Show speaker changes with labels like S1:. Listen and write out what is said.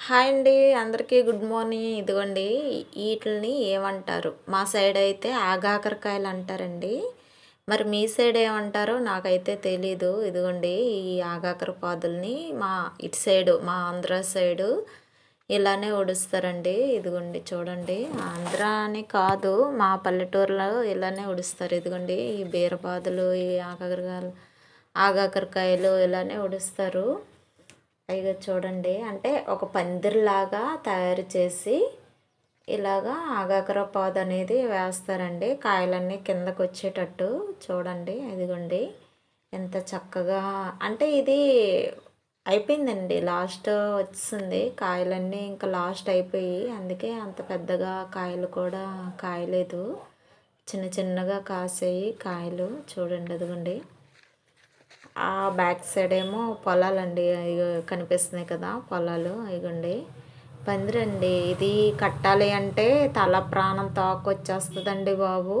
S1: Hi అండి అందరికీ good morning. ఇదిగోండి వీటిని ఏమంటారు? మా సైడ్ అయితే ఆగాకరకాయలు అంటారండి. మరి మీ సైడ్ ఏమంటారో నాకైతే తెలీదు. ఇదిగోండి ఈ ఆగాకర పాదుల్ని మా ఇటు సైడు మా ఆంధ్ర సైడు ఇలానే ఉడుస్తారండి. ఇదిగోండి చూడండి. ఆంధ్ర అని కాదు మా పల్లెటూరులో ఇలానే ఉడుస్తారు. ఇదిగోండి ఈ బీరపాదులు ఈ ఆగాకరకాయలు ఆగాకరకాయలు ఇలానే ఉడుస్తారు. ఇక చూడండి అంటే ఒక పందిరిలాగా తయారు చేసి ఇలాగా ఆగాకర పాదు అనేది వేస్తారండి. కాయలన్నీ కిందకు వచ్చేటట్టు చూడండి ఇదిగోండి. ఎంత చక్కగా అంటే ఇది అయిపోయిందండి లాస్ట్ వచ్చింది. కాయలన్నీ ఇంకా లాస్ట్ అయిపోయి అందుకే అంత పెద్దగా కాయలు కూడా కాయలేదు. చిన్న చిన్నగా కాసాయి కాయలు చూడండి అదిగోండి ఆ బ్యాక్ సైడ్ ఏమో పొలాలండి కనిపిస్తున్నాయి కదా పొలాలు ఇగండి. పందిరండి ఇది కట్టాలి అంటే తల ప్రాణం తోక వచ్చేస్తుందండి బాబు.